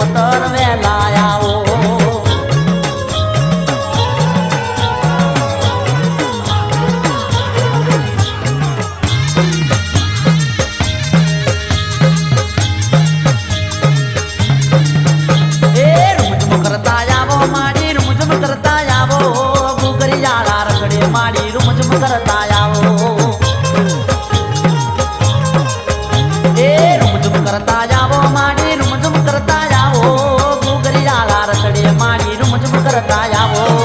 તર વેલા આવો. માડી રૂમ જમ કરતા આવો. એ રૂમ જમ કરતા આવો. માડી રૂમ જમ કરતા આવો